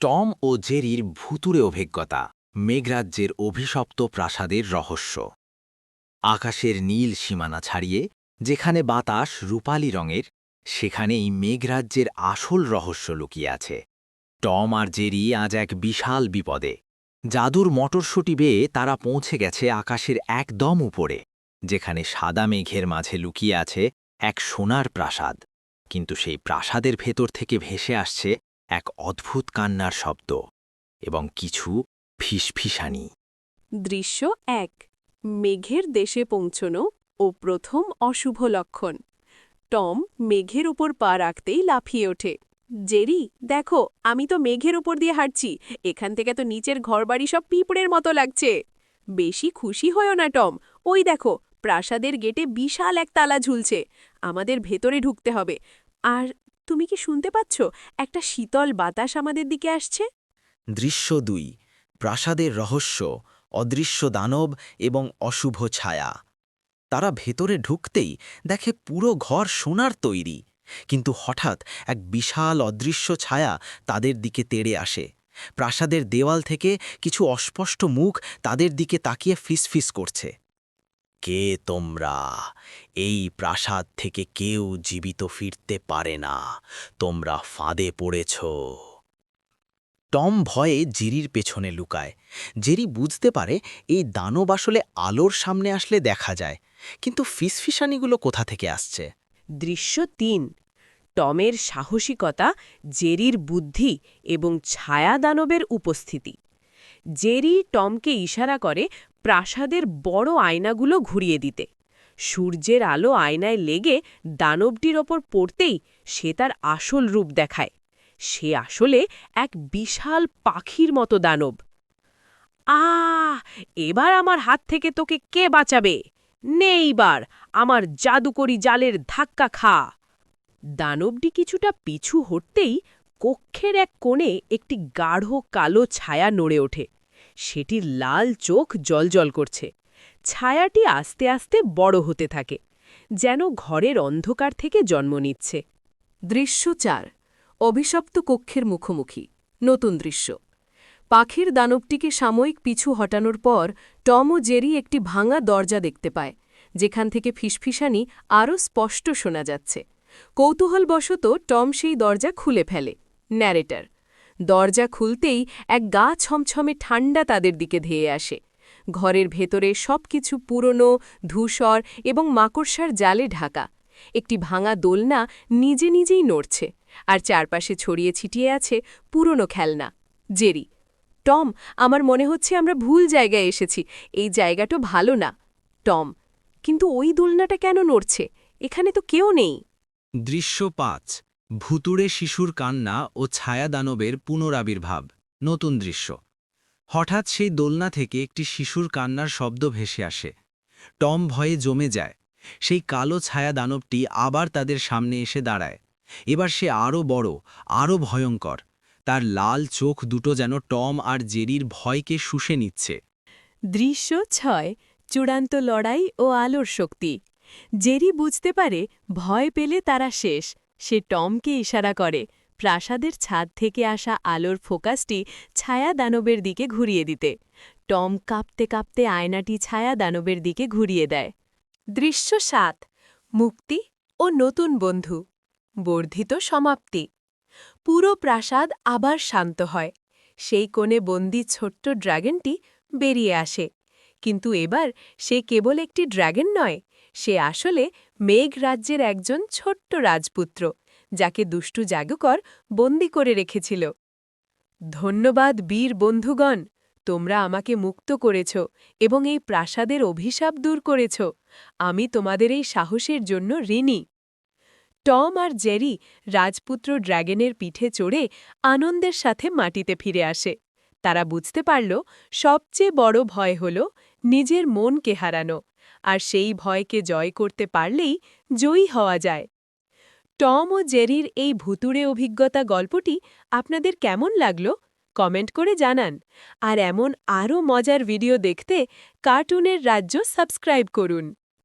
Tom ও জেরির ভুতুরে অভিজ্ঞতা, মেঘরাজ্যের অভিশপ্ত প্রাসাদের রহস্য। আকাশের নীল সীমানা ছাড়িয়ে, যেখানে বাতাস রূপালী রঙের, সেখানেই মেঘরাজ্যের আসল রহস্য লুকিয়ে আছে। টম আর জেরি আজ এক বিশাল বিপদে। জাদুর মটরশুটি বেয়ে তারা পৌঁছে গেছে আকাশের একদম উপরে, যেখানে সাদা মেঘের মাঝে লুকিয়ে আছে এক সোনার প্রাসাদ। কিন্তু সেই প্রাসাদের ভেতর থেকে ভেসে আসছে এক অদ্ভুত কান্নার শব্দ এবং কিছু ফিসফিসানি। দৃশ্য এক। মেঘের দেশে পৌঁছনো ও প্রথম অশুভ লক্ষণ। টম মেঘের ওপর পা রাখতেই লাফিয়ে ওঠে। জেরি, দেখো, আমি তো মেঘের ওপর দিয়ে হাঁটছি। এখান থেকে তো নিচের ঘরবাড়ি সব পিঁপড়ের মতো লাগছে। বেশি খুশি হয়েও না, টম। ওই দেখো, প্রাসাদের গেটে বিশাল এক তালা ঝুলছে। আমাদের ভেতরে ঢুকতে হবে। আর তুমি কি শুনতে পাচ্ছ? একটা শীতল বাতাস আমাদের দিকে আসছে। দৃশ্য দুই, প্রাসাদের রহস্য, অদৃশ্য দানব এবং অশুভ ছায়া। তারা ভেতরে ঢুকতেই দেখে পুরো ঘর সোনার তৈরি। কিন্তু হঠাৎ এক বিশাল অদৃশ্য ছায়া তাদের দিকে তেড়ে আসে। প্রাসাদের দেওয়াল থেকে কিছু অস্পষ্ট মুখ তাদের দিকে তাকিয়ে ফিসফিস করছে। কে তোমরা? এই প্রাসাদ থেকে কেউ জীবিত ফিরতে পারে না। তোমরা ফাঁদে পড়েছ। টম ভয়ে জিরির পেছনে লুকায়। জেরি বুঝতে পারে এই দানব আসলে আলোর সামনে আসলে দেখা যায়। কিন্তু ফিসফিসানিগুলো কোথা থেকে আসছে? দৃশ্য তিন। টমের সাহসিকতা, জেরির বুদ্ধি এবং ছায়া দানবের উপস্থিতি। জেরি টমকে ইশারা করে প্রাসাদের বড় আয়নাগুলো ঘুরিয়ে দিতে। সূর্যের আলো আয়নায় লেগে দানবটির ওপর পড়তেই সে তার আসল রূপ দেখায়। সে আসলে এক বিশাল পাখির মতো দানব। আ এবার আমার হাত থেকে তোকে কে বাঁচাবে? নে এইবার আমার জাদুকরি জালের ধাক্কা খা। দানবটি কিছুটা পিছু হটতেই কক্ষের এক কোণে একটি গাঢ় কালো ছায়া নড়ে ওঠে। সেটির লাল চোখ জলজল করছে। ছায়াটি আস্তে আস্তে বড় হতে থাকে, যেন ঘরের অন্ধকার থেকে জন্ম নিচ্ছে। দৃশ্য চার, অভিশপ্ত কক্ষের মুখোমুখি, নতুন দৃশ্য। পাখির দানবটিকে সাময়িক পিছু হটানোর পর টম ও জেরি একটি ভাঙা দরজা দেখতে পায়, যেখান থেকে ফিসফিসানি আরও স্পষ্ট শোনা যাচ্ছে। কৌতূহলবশত টম সেই দরজা খুলে ফেলে, ন্যারেটার। দরজা খুলতেই এক গা ছমছমে ঠান্ডা তাদের দিকে ধেয়ে আসে। ঘরের ভেতরে সবকিছু পুরনো, ধূসর এবং মাকড়সার জালে ঢাকা। একটি ভাঙা দোলনা নিজে নিজেই নড়ছে আর চারপাশে ছড়িয়ে ছিটিয়ে আছে পুরনো খেলনা। জেরি, টম, আমার মনে হচ্ছে আমরা ভুল জায়গায় এসেছি। এই জায়গাটা ভালো না। টম, কিন্তু ওই দোলনাটা কেন নড়ছে? এখানে তো কেউ নেই। দৃশ্য পাঁচ। ভুতুড়ে শিশুর কান্না ও ছায়া দানবের পুনরাবির্ভাব, নতুন দৃশ্য। হঠাৎ সেই দোলনা থেকে একটি শিশুর কান্নার শব্দ ভেসে আসে। টম ভয়ে জমে যায়। সেই কালো ছায়া দানবটি আবার তাদের সামনে এসে দাঁড়ায়। এবার সে আরও বড়, আরও ভয়ঙ্কর। তার লাল চোখ দুটো যেন টম আর জেরির ভয়কে শুষে নিচ্ছে। দৃশ্য ছয়, চূড়ান্ত লড়াই ও আলোর শক্তি। জেরি বুঝতে পারে, ভয় পেলে তারা শেষ। সে টমকে ইশারা করে। প্রাসাদের ছাদ থেকে আসা আলোর ফোকাসটি ছায়া দানবের দিকে ঘুরিয়ে দিতে। টম কাঁপতে কাঁপতে আয়নাটি ছায়া দানবের দিকে ঘুরিয়ে দেয়। দৃশ্য সাত, মুক্তি ও নতুন বন্ধু। বর্ধিত সমাপ্তি। পুরো প্রাসাদ আবার শান্ত হয়। সেই কোণে বন্দি ছোট্ট ড্রাগনটি বেরিয়ে আসে। কিন্তু এবার সে কেবল একটি ড্রাগন নয়, সে আসলে মেঘ রাজ্যের একজন ছোট্ট রাজপুত্র, যাকে দুষ্টু জাদুকর বন্দি করে রেখেছিল। ধন্যবাদ বীর বন্ধুগণ, তোমরা আমাকে মুক্ত করেছ এবং এই প্রাসাদের অভিশাপ দূর করেছ। আমি তোমাদের এই সাহসের জন্য ঋণী। টম আর জেরি রাজপুত্র ড্র্যাগনের পিঠে চড়ে আনন্দের সাথে মাটিতে ফিরে আসে। তারা বুঝতে পারল, সবচেয়ে বড় ভয় হল নিজের মনকে হারানো, আর সেই ভয়কে জয় করতে পারলেই জয়ী হওয়া যায়। টম ও জেরির এই ভুতুড়ে অভিজ্ঞতা গল্পটি আপনাদের কেমন লাগল? কমেন্ট করে জানান। আর এমন আরও মজার ভিডিও দেখতে কার্টুনের রাজ্য সাবস্ক্রাইব করুন।